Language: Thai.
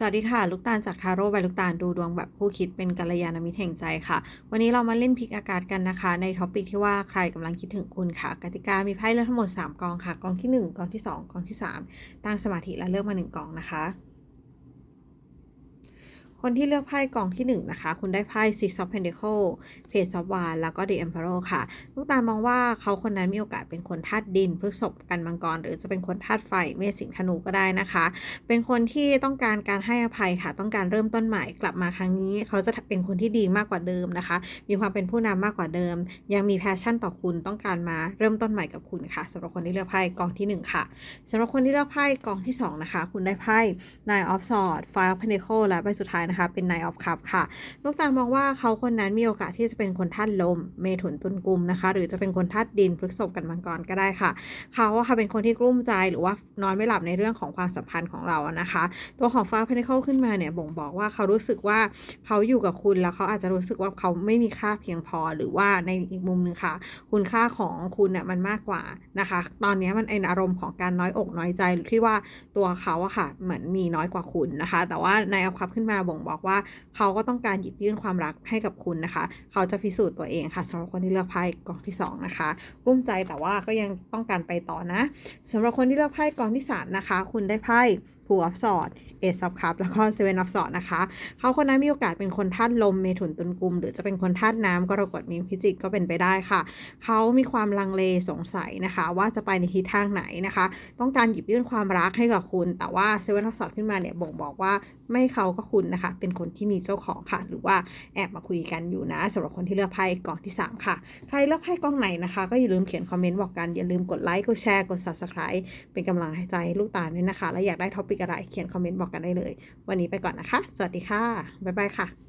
สวัสดีค่ะ ลูกตาลจากทาโร่ใบลูกตาลดูดวงแบบคู่คิดเป็นกัลยาณมิตรแห่งใจค่ะ วันนี้เรามาเล่นพลิกอากาศกันนะคะ ในท็อปิกที่ว่าใครกำลังคิดถึงคุณค่ะ กติกามีไพ่เลือกทั้งหมด 3 กองค่ะ กองที่ 1 กองที่ 2 กองที่ 3 ตั้งสมาธิและเลือกมา 1 กองนะคะ คนที่เลือกไพ่กองที่1นะคะ คุณได้ไพ่ Six of Pentacles Page of Wands แล้วก็ The Emperor ค่ะ ลูกตามองว่าเขาคนนั้นมีโอกาสเป็นคนธาตุดินพฤษภกันมังกร หรือจะเป็นคนธาตุไฟเมษสิงธนูก็ได้นะคะ เป็นคนที่ต้องการการให้อภัยค่ะ ต้องการเริ่มต้นใหม่กลับมาครั้งนี้ เขาจะเป็นคนที่ดีมากกว่าเดิมนะคะ มีความเป็นผู้นำมากกว่าเดิม ยังมีแพชชั่นต่อคุณต้องการมาเริ่มต้นใหม่กับคุณค่ะสำหรับคนที่เลือกไพ่กองที่หนึ่งค่ะสำหรับคนที่เลือกไพ่กองที่สองนะคะคุณได้ไพ่ Nine of Swords Five of Pentacles และใบสุดท้ายนะคะ เป็น Nine of Cup ค่ะ ลูกตามองว่าเขาคนนั้นมีโอกาสที่จะเป็นคนธาตุลม เมถุนตุลกุมนะคะ หรือจะเป็นคนธาตุดินพฤษภกันมังกรก็ได้ค่ะ เขาอะค่ะเป็นคนที่กลุ้มใจหรือว่านอนไม่หลับในเรื่องของความสัมพันธ์ของเราอะนะคะ ตัวของฟ้าเพนเคิลขึ้นมาเนี่ยบ่งบอกว่าเขารู้สึกว่าเขาอยู่กับคุณแล้วเขาอาจจะรู้สึกว่าเขาไม่มีค่าเพียงพอหรือว่าในอีกมุมหนึ่งค่ะ คุณค่าของคุณเนี่ยมันมากกว่านะคะ ตอนนี้มันเป็นอารมณ์ของการน้อยอกน้อยใจหรือที่ว่าตัวเขาอะค่ะเหมือนมีน้อยกว่าคุณนะคะ แต่ว่าในอัพคับขึ้นมาบ่งบอกว่าเขาก็ต้องการหยิบยื่นความรักให้กับคุณนะคะ เขาจะพิสูจน์ตัวเองค่ะสำหรับคนที่เลือกไพ่กองที่สองนะคะรุ่มใจแต่ว่าก็ยังต้องการไปต่อนะสำหรับคนที่เลือกไพ่กองที่สามนะคะ คุณได้ไพ่ ผูอัพสอดเอซอฟคัพแล้วก็เซเว่นอัพสอดนะคะ เขาคนนั้นมีโอกาสเป็นคนธาตุลมเมถุนตุลกุม หรือจะเป็นคนธาตุน้ำกรกฎมีนพิจิกก็เป็นไปได้ค่ะ เขามีความลังเลสงสัยนะคะ ว่าจะไปในทิศทางไหนนะคะ ต้องการหยิบยื่นความรักให้กับคุณ แต่ว่าเซเว่นอัพสอดขึ้นมาเนี่ยบ่งบอกว่าไม่เขาก็คุณนะคะ เป็นคนที่มีเจ้าของค่ะ หรือว่าแอบมาคุยกันอยู่นะสำหรับคนที่เลือกไพ่กองที่ 3 ค่ะ ใครเลือกไพ่กองไหนนะคะ ก็อย่าลืมเขียนคอมเมนต์บอกกันอย่าลืมกดไลค์กดแชร์กด subscribe เป็นกำลังใจให้ลูกตาลด้วยนะคะ และอยากได้ท็อปิกอะไรเขียนคอมเมนต์บอกกันได้เลย วันนี้ไปก่อนนะคะ สวัสดีค่ะ บ๊ายบายค่ะ